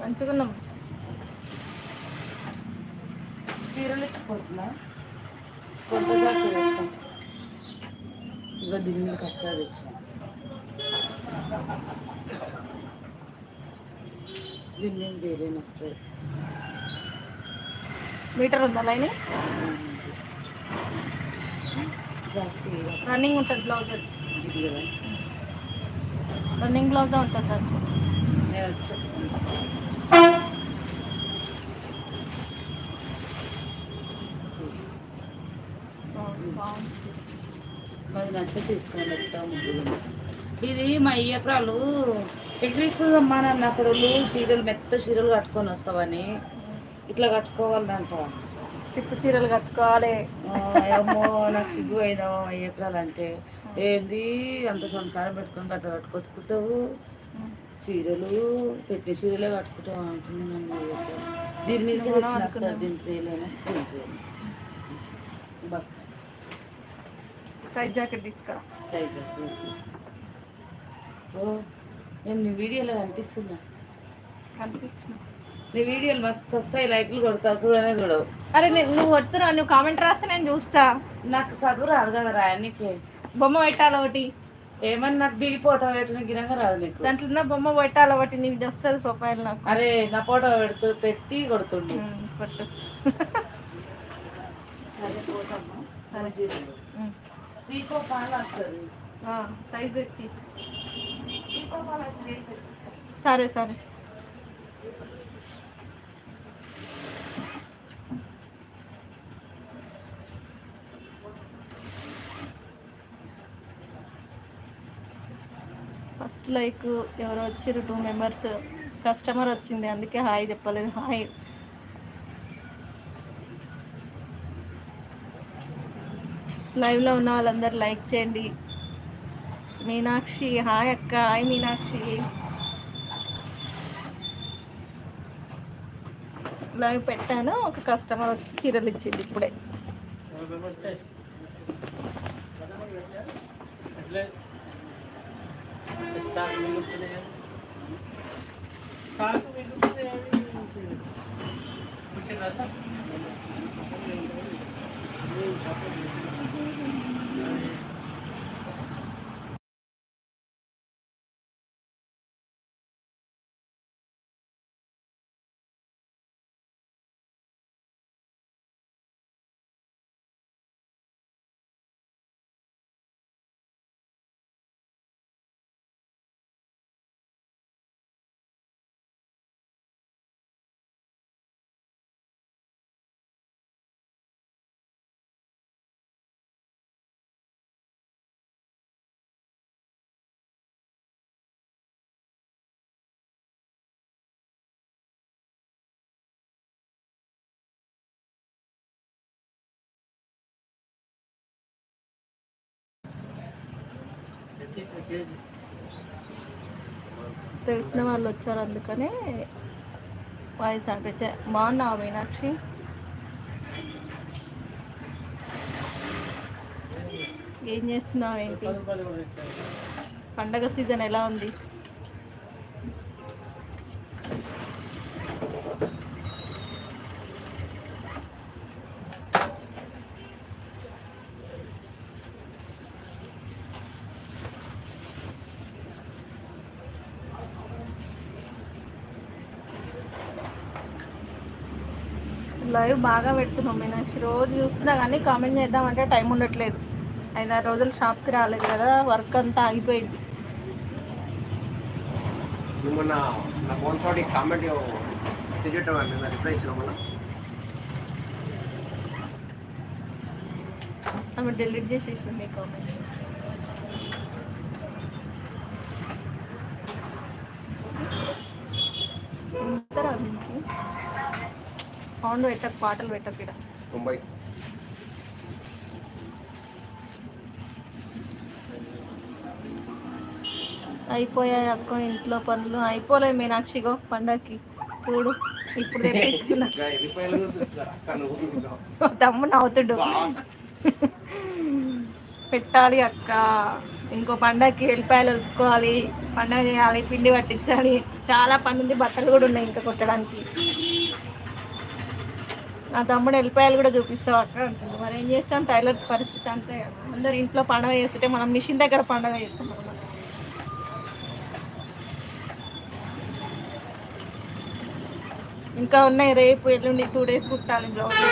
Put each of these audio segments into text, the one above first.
మంచిగున్నాం. చీరలు ఇచ్చిపోతున్నా. కొత్త జాకెట్ వేస్తాం ఇక దీని మీద కష్టాలు తెచ్చాం దీని మీద వేరేని వస్తుంది మీటర్ ఉందా లైన్ ఇది రన్నింగ్ ఉంటుంది బ్లౌజ్. కదా. రన్నింగ్ బ్లౌజే ఉంటుంది దాంట్లో నేను వచ్చా. మరి నచ్చ తీసుకొని వెళ్తా ముగ్గురు ఇది మా అయ్యప్రాలు ఎగ్రీస్తుందమ్మా అని అన్నప్పుడు చీరలు మెత్త చీరలు కట్టుకొని వస్తావని ఇట్లా కట్టుకోవాలంట స్టిప్ చీరలు కట్టుకోవాలి. ఏమో నాకు సిగ్గు అయినా అయ్యప్రాలు అంటే ఏంది? అంత సంసారం పెట్టుకొని గట్ట కట్టుకొచ్చుకుంటావు. చీరలు పెట్టే చీరలే కట్టుకుంటావు అంటుంది నన్ను. దీని మీద. దీని దీని పేరు బస్ సైడ్ జాకెట్ తీసుకురా సైజ్ వచ్చేసి ఓ నేను వీడియోలో కనిపిస్తున్నా. కనిపిస్తుంది నీ వీడియోలు మస్తు వస్తాయి లైక్లు కొడతా చూడనే చూడవు. అరే నేను నువ్వు వస్తున్నావు నువ్వు కామెంట్ రాస్తే నేను చూస్తా. నాకు చదువు రాదు కదా రాయనికి బొమ్మ పెట్టాలి ఒకటి? ఏమన్నా నాకు దిగి ఫోటో పెట్టిన గిరంగా రాదు నీకు. దాంట్లో ఉన్న బొమ్మ పెట్టాలి ఒకటి? నీకు వస్తుంది ప్రొఫైల్ నాకు. అరే నా ఫోటో పెడుతూ పెట్టి కొడుతుండు. నీకో పాలు వస్తుంది. సైజ్ వచ్చి సరే సరే. లైక్ ఎవరో వచ్చారు టూ మెంబర్స్ కస్టమర్ వచ్చింది అందుకే హాయ్ చెప్పలేదు. హాయ్ లైవ్లో ఉన్న వాళ్ళందరూ లైక్ చేయండి. మీనాక్షి హాయ్ అక్క హాయ్ మీనాక్షి. లైవ్ పెట్టాను ఒక కస్టమర్ వచ్చి చీరలు ఇచ్చింది ఇప్పుడే. Thank you. తెలిసిన వాళ్ళు వచ్చారు అందుకనే వాయిస్ ఆపేచా బాగున్నావా మీనాక్షి? ఏం చేస్తున్నావు ఏంటి? పండగ సీజన్ ఎలా ఉంది లైవ్ బాగా పెడుతున్నాం మీనాక్షి. రోజు చూస్తున్నా కానీ కామెంట్ చేద్దామంటే టైం ఉండట్లేదు. ఐదారు రోజులు షాప్కి రాలేదు కదా వర్క్ అంతా ఆగిపోయింది. నువ్వు మొన్న నా ఫోన్ తోటి కామెంట్ సిగరెట్ నేను రిప్లై ఇచ్చిన మొన్న? ఆమె డిలీట్ చేసేసింది కామెంట్ సౌండ్ పెట్టక పాటలు పెట్టక ఇక్కడ. తొంభై అయిపోయాయి అక్క ఇంట్లో పనులు. అయిపోలేదు మీనాక్షిగో పండగకి చూడు ఇప్పుడు తెప్పించుకున్నా తమ్ముడు నవ్వుతుడు. పెట్టాలి అక్క. ఇంకో పండగకి వెళ్ళిపాయలు వచ్చుకోవాలి పండగ చేయాలి పిండి పట్టించాలి. చాలా పని ఉంది బట్టలు కూడా ఉన్నాయి ఇంకా కొట్టడానికి. నా తమ్ముడు వెళ్ళిపోయాలి కూడా చూపిస్తావు అక్క అంటుంది. మరి ఏం చేస్తాం? టైలర్స్ పరిస్థితి అంతే కదా. అందరు ఇంట్లో పండగ చేస్తుంటే మనం మిషన్ దగ్గర పండగ చేస్తాం అన్నమాట. ఇంకా ఉన్నాయి రేపు ఎల్లుండి టూ డేస్ కుట్టాలి బ్లౌజ్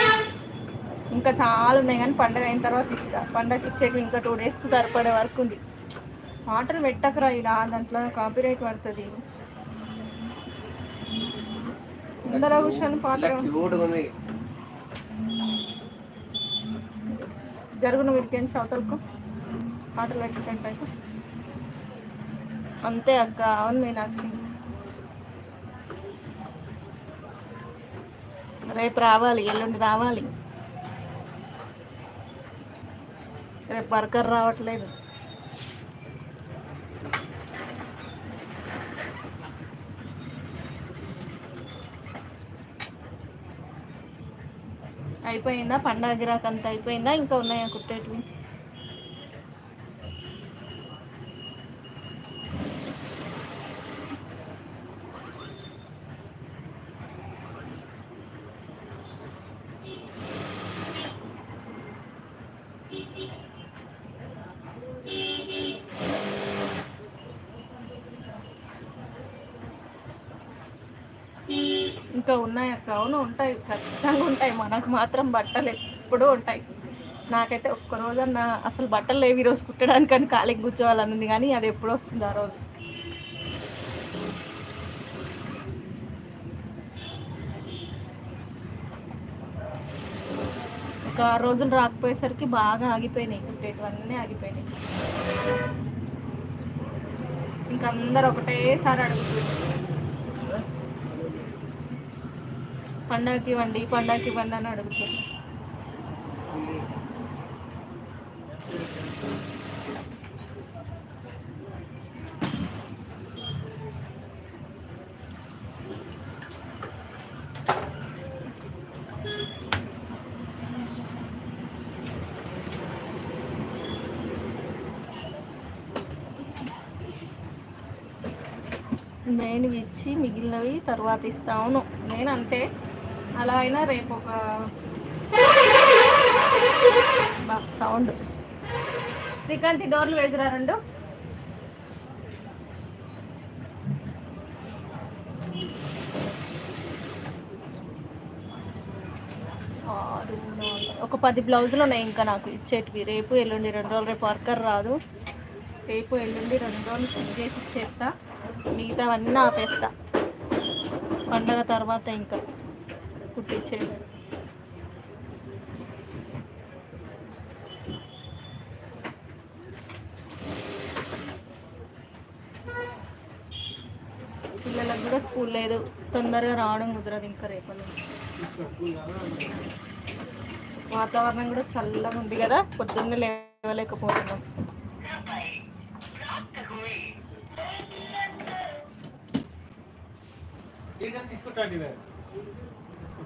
ఇంకా చాలా ఉన్నాయి కానీ పండగ అయిన తర్వాత ఇస్తా. పండగ ఇచ్చేకి ఇంకా టూ డేస్కి సరిపడే వరకు ఉంది. ఆర్డర్ పెట్టకరా ఇలా దాంట్లో కాపీరైట్ పడుతుంది. అందరూ కూర్చొని పాట క్యూట్గా ఉంది జరుగును వీరికేం చదువుకో పాటలు పెట్టేటట్టు అంతే అక్క అవును మీనాక్షి. రేపు రావాలి ఎల్లుండి రావాలి. రేపు వర్కర్ రావట్లేదు. అయిపోయిందా? పండగ గిరాక్ అంతా అయిపోయిందా? ఇంకా ఉన్నాయా కుట్టేటివి ఇంకా ఉన్నాయక్క అవును ఉంటాయి. ఖచ్చితంగా ఉంటాయి. మనకు మాత్రం బట్టలు ఎప్పుడూ ఉంటాయి. నాకైతే ఒక్క రోజన్న అసలు బట్టలు లేవు ఈరోజు కుట్టడానికి అని ఖాళీకి కూర్చోవాలని ఉంది కానీ అది ఎప్పుడు వస్తుంది ఆ రోజు? ఒక ఆరు రోజులు రాకపోయేసరికి బాగా ఆగిపోయినాయి. కుట్టేటివన్నీ ఆగిపోయినాయి. ఇంకా అందరు ఒకటేసారి అడుగుతున్నారు. పండగకి ఇవ్వండి పండగకి ఇవ్వండి అని అడుగుతారు. మెయిన్ ఇచ్చి మిగిలినవి తర్వాత ఇస్తాను నేను అంతే అలా అయినా రేపు ఒక సౌండ్. శ్రీకాంత్ డోర్లు వేసిరా రెండు? ఒక పది బ్లౌజులు ఉన్నాయి ఇంకా నాకు ఇచ్చేటివి. రేపు ఎల్లుండి రెండు రోజులు రేపు వర్కర్ రాదు. రేపు ఎల్లుండి రెండు రోజులు ఫిట్ చేసి ఇచ్చేస్తా. మిగతావన్నీ ఆపేస్తా. పండగ తర్వాత ఇంకా. కుట్టించేది పిల్లలకు కూడా స్కూల్ లేదు. తొందరగా రావడం కుదరదు ఇంకా రేపటి వాతావరణం కూడా చల్లగా ఉంది కదా పొద్దున్నే లేవలేకపోతున్నాం. తీసుకుంటాండి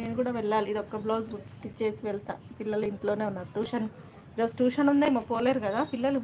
నేను కూడా వెళ్ళాలి. ఇది ఒక్క బ్లౌజ్ స్టిచ్ చేసి వెళ్తా. పిల్లలు ఇంట్లోనే ఉన్నారు. ట్యూషన్ ఈరోజు ట్యూషన్ ఉందేమో పోలేరు కదా పిల్లలు.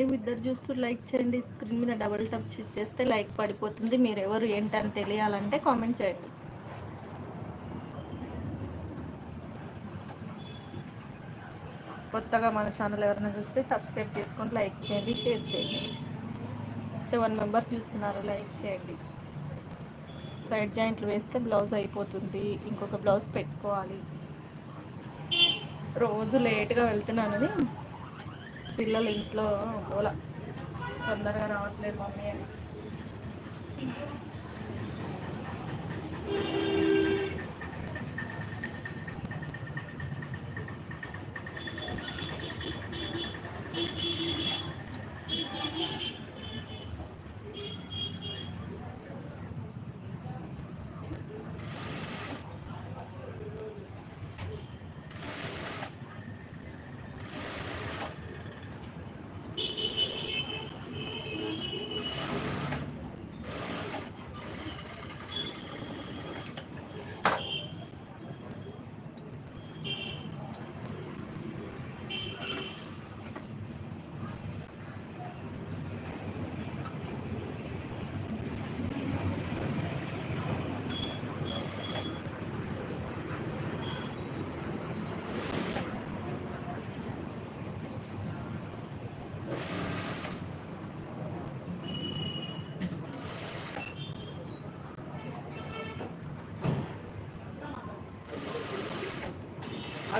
లైవ్ ఇద్దరు చూస్తూ లైక్ చేయండి. స్క్రీన్ మీద డబుల్ టప్ చేస్తే లైక్ పడిపోతుంది. మీరు ఎవరు ఏంటని తెలియాలంటే కామెంట్ చేయండి. కొత్తగా మన ఛానల్ ఎవరైనా చూస్తే సబ్స్క్రైబ్ చేసుకొని లైక్ చేయండి షేర్ చేయండి. సెవెన్ మెంబర్స్ చూస్తున్నారు లైక్ చేయండి. సైడ్ జాయింట్లు వేస్తే బ్లౌజ్ అయిపోతుంది. ఇంకొక బ్లౌజ్ పెట్టుకోవాలి. రోజు లేట్గా వెళ్తున్నానని పిల్లలు ఇంట్లో గోల. తొందరగా రావట్లేదు మమ్మీ అని.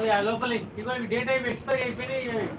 అది ఆ లోపల. ఇగో డేట్ అయిపోయి ఎక్స్పైర్ అయిపోయినాయి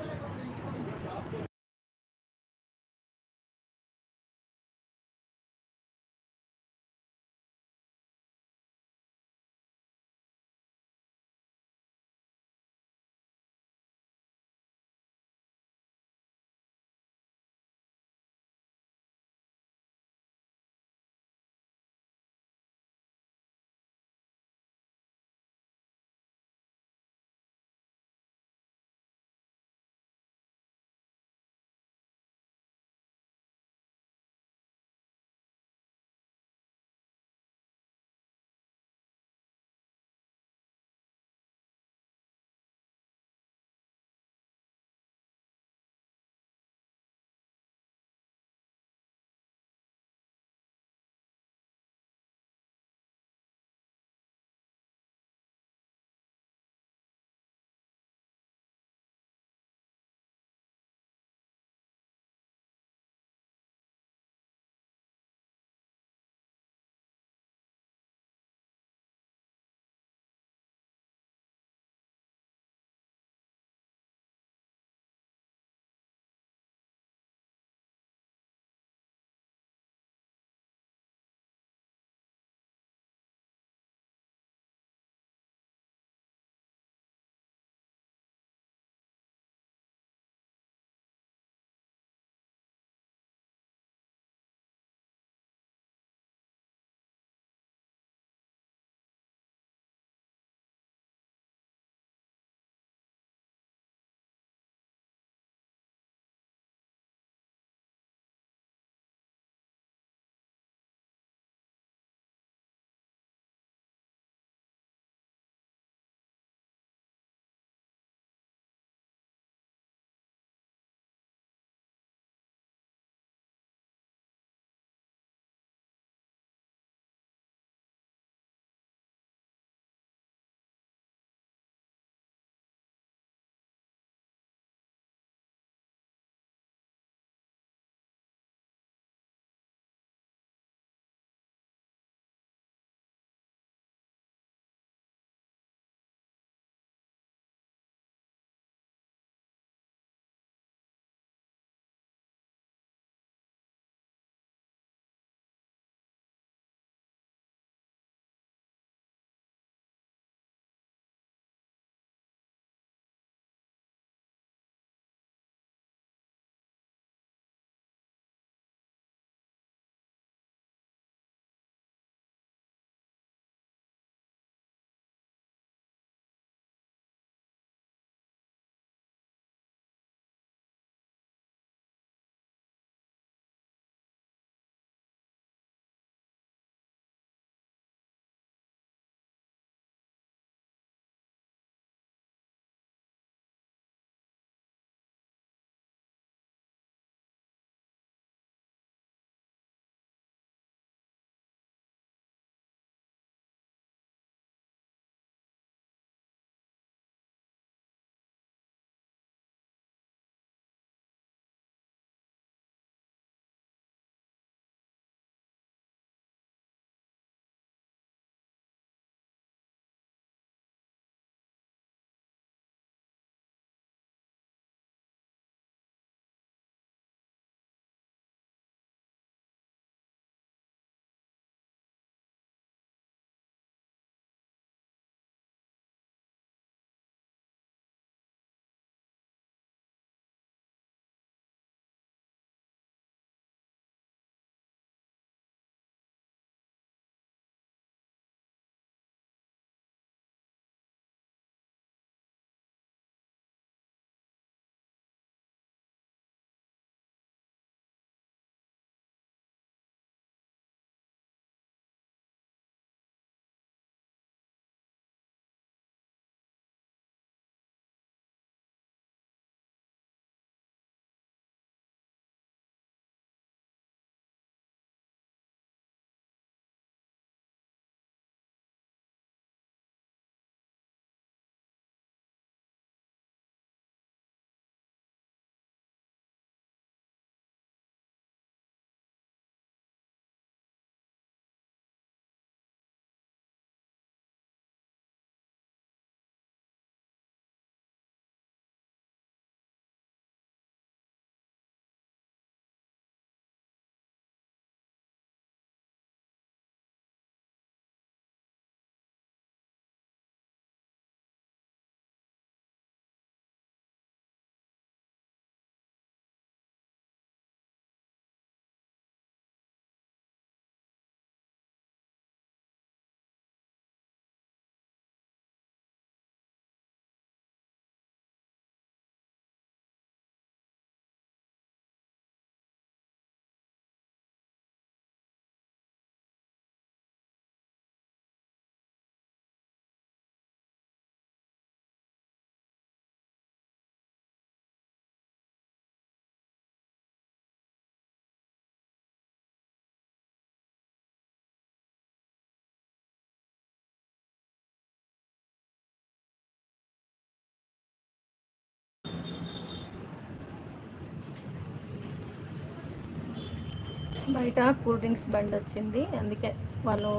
బయట కూల్ డ్రింక్స్ బండి వచ్చింది. అందుకే వాళ్ళు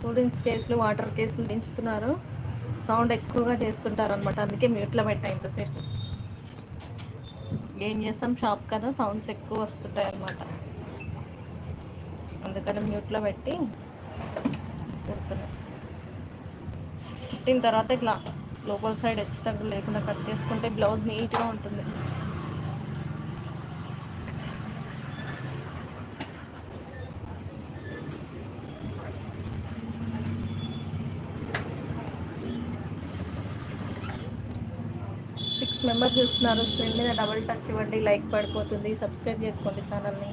కూల్ డ్రింక్స్ కేసులు వాటర్ కేసులు దించుతున్నారు సౌండ్ ఎక్కువగా చేస్తుంటారు అనమాట అందుకే మ్యూట్లో పెట్టా ఇంతసేపు. ఏం చేస్తాం? షాప్ కదా సౌండ్స్ ఎక్కువ వస్తుంటాయి అనమాట అందుకని మ్యూట్లో పెట్టి పెడుతున్నాం. పెట్టిన తర్వాత ఇట్లా లోపల సైడ్ హెచ్చు తగ్గులు లేకుండా కట్ చేసుకుంటే బ్లౌజ్ నీట్గా ఉంటుంది. నెంబర్ చూస్తున్నారు స్క్రీన్ మీద డబుల్ టచ్ ఇవ్వండి లైక్ పడిపోతుంది సబ్స్క్రైబ్ చేసుకోండి ఛానల్ని.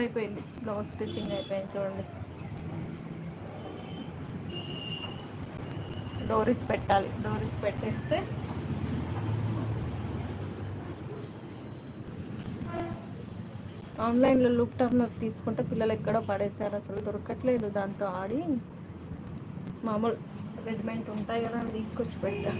అయిపోయింది. బ్లౌజ్ స్టిచ్చింగ్ అయిపోయింది చూడండి. డోరీస్ పెట్టాలి. డోరీస్ పెట్టేస్తే ఆన్లైన్లో లుక్ టర్నర్ తీసుకుంటే పిల్లలు ఎక్కడో పడేశారు. అసలు దొరకట్లేదు దాంతో ఆడి. మామూలు రెడీమేడ్ ఉంటాయి కదా అని తీసుకొచ్చి పెట్టా.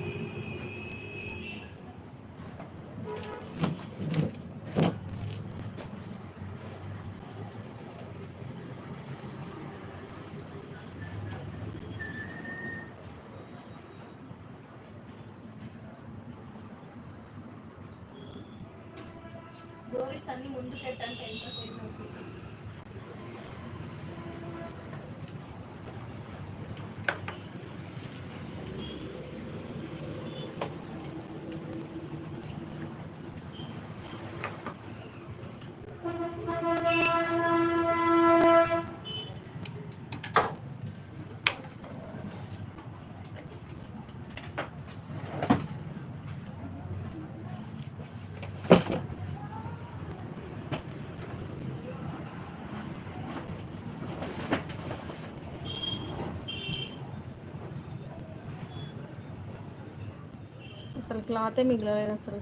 క్లాతే మిగలలేదు అసలు.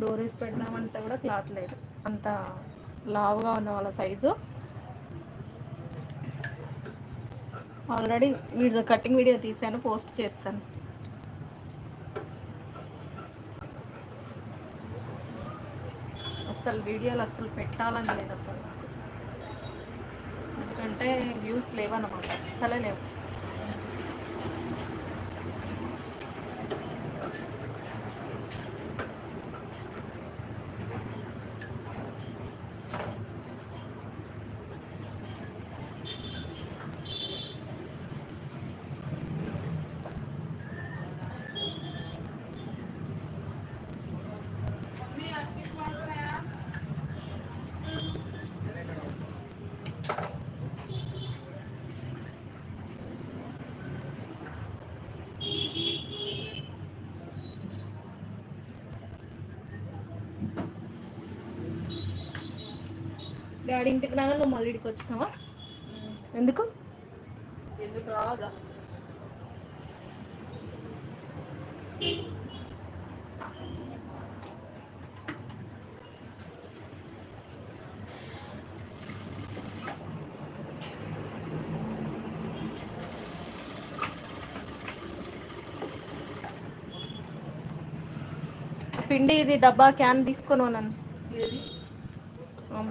డోరీస్ పెట్టినామంటే కూడా క్లాత్ లేదు. అంత లావుగా ఉన్న వాళ్ళ size. Already video cutting video తీసాను పోస్ట్ చేస్తాను. అసలు వీడియోలు అసలు పెట్టాలని లేదు అసలు. ఎందుకంటే వ్యూస్ లేవన్నమాట. అసలే లేవు. ఇంటికి రాగా నువ్వు మళ్ళీ ఇడికి వచ్చినావా? ఎందుకు? ఎందుకు రాదా పిండి ఇది డబ్బా క్యాన్ తీసుకొని ఉన్నాను. ఏది?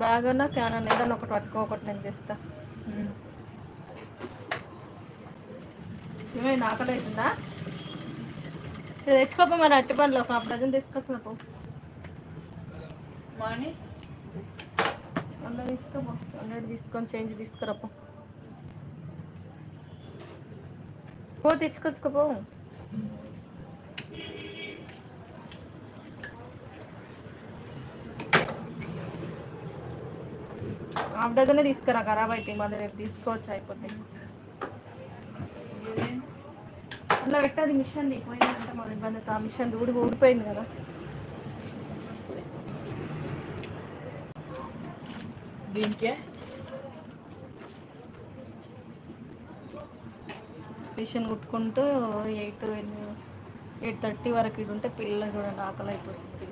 బ్యాగ్ అన్నా క్యాన్ ఏదన్నా ఒకటి పట్టుకో ఒకటి నేను చేస్తా ఏమైనా ఆకలి అవుతుందా ఇది తెచ్చుకోపో మరి అట్టి పనులు ఒక డజన్ తీసుకొచ్చినప్పు మాని? అలా తీసుకోపో. హండ్రెడ్ తీసుకొని చేంజ్ తీసుకురాపో. పో తెచ్చుకొచ్చుకోపో. హాఫ్ డజనే తీసుకురా ఖరాబ్ అయితే మళ్ళీ రేపు తీసుకోవచ్చు అయిపోతే అలా పెట్టాది మిషన్ పోయిందంటే మన ఇబ్బంది ఆ మిషన్ ఊడి ఊడిపోయింది కదా. దీనికే? మిషన్ కుట్టుకుంటూ ఎయిట్ ఎయిట్ థర్టీ వరకు ఇటు ఉంటే పిల్లలు చూడండి ఆకలి అయిపోతుంది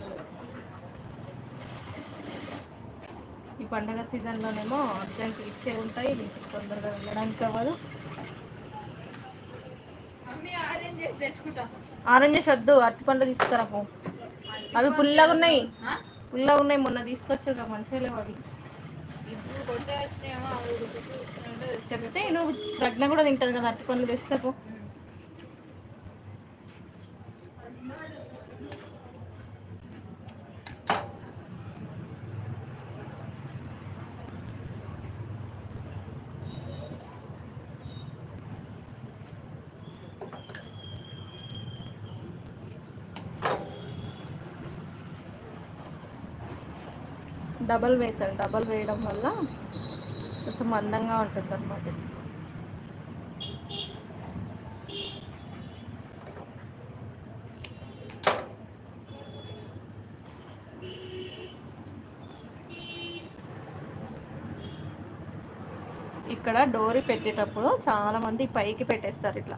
ఈ పండగ సీజన్లోనేమో అర్జెంట్ ఇచ్చే ఉంటాయి మీకు తొందరగా వెళ్ళడానికి అవ్వదు. ఆరెంజెస్ వద్దు అరటిపండు తీసుకురా పో. అవి పుల్లగా ఉన్నాయి. పుల్లగా ఉన్నాయి మొన్న తీసుకొచ్చారు కదా మంచిగా లేవు అవి. చెప్తే నువ్వు ప్రజ్ఞ కూడా తింటది కదా అరటి పండ్లు తెస్తే పో. డబల్ వేసాను డబల్ వేయడం వల్ల కొంచెం మందంగా ఉంటుంది అనమాట ఇక్కడ డోరీ పెట్టేటప్పుడు చాలా మంది పైకి పెట్టేస్తారు ఇట్లా.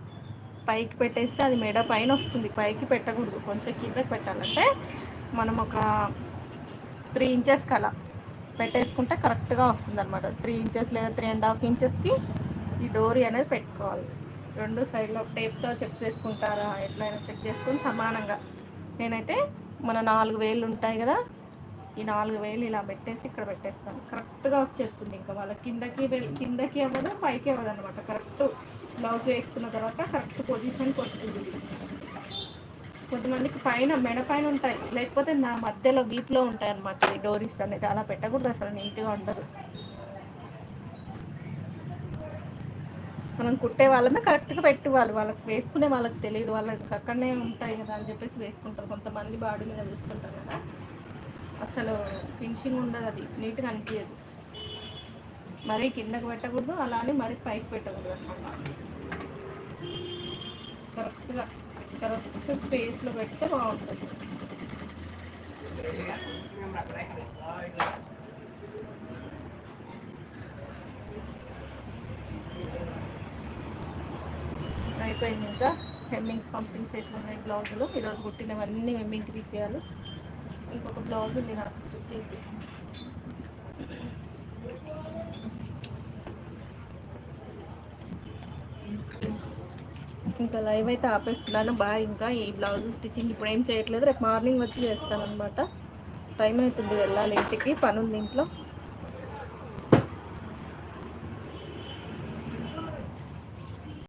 పైకి పెట్టేస్తే అది మెడ పైన వస్తుంది. పైకి పెట్టకూడదు. కొంచెం కిందకి పెట్టాలంటే మనం ఒక త్రీ ఇంచెస్కి అలా పెట్టేసుకుంటే కరెక్ట్గా వస్తుంది అనమాట త్రీ ఇంచెస్ లేదా త్రీ అండ్ హాఫ్ ఇంచెస్కి ఈ డోరీ అనేది పెట్టుకోవాలి. రెండు సైడ్లో టేప్తో చెక్ చేసుకుంటారా? ఎట్లయినా చెక్ చేసుకుని సమానంగా. నేనైతే మన నాలుగు వేలు ఉంటాయి కదా ఈ నాలుగు వేలు ఇలా పెట్టేసి ఇక్కడ పెట్టేస్తాను. కరెక్ట్గా వచ్చేస్తుంది ఇంకా వాళ్ళ కిందకి కిందకి అవ్వదు పైకి అవ్వదు అనమాట కరెక్ట్ బ్లౌజ్ వేసుకున్న తర్వాత కరెక్ట్ పొజిషన్కి వస్తుంది. కొంతమందికి పైన మెడ పైన ఉంటాయి. లేకపోతే నా మధ్యలో వీపులో ఉంటాయి అనమాట ఈ డోరీస్ అనేది అలా పెట్టకూడదు అసలు నీట్గా ఉండదు. మనం కుట్టే వాళ్ళమే కరెక్ట్గా పెట్టుకోవాలి వాళ్ళకి వేసుకునే వాళ్ళకి తెలియదు. వాళ్ళకి అక్కడనే ఉంటాయి కదా అని చెప్పేసి వేసుకుంటారు. కొంతమంది బాడీ మీద చూసుకుంటారు కదా. అసలు ఫినిషింగ్ ఉండదు అది. నీట్గా అనిపించదు మరీ కిందకు పెట్టకూడదు. అలానే మరీ పైకి పెట్టకూడదు అనమాట కరెక్ట్గా. కరెక్ట్ స్పేస్లో పెడితే బాగుంటుంది. అయిపోయింది ఇంకా. హెమ్మింగ్ పంపించేట్లు ఉన్నాయి బ్లౌజులు. ఈరోజు కుట్టినవన్నీ హెమ్మింగ్ తీసేయాలి ఇంకొక బ్లౌజ్ ఉంది నాకు స్టిచ్చింగ్. ఇంకా లైవ్ అయితే ఆపేస్తున్నాను. బాయ్ ఇంకా ఈ బ్లౌజ్ స్టిచ్చింగ్ ఇప్పుడు ఏం చేయట్లేదు. రేపు మార్నింగ్ వచ్చి చేస్తాను అనమాట టైం అవుతుంది వెళ్ళాలి ఇంటికి. పని ఉంది ఇంట్లో.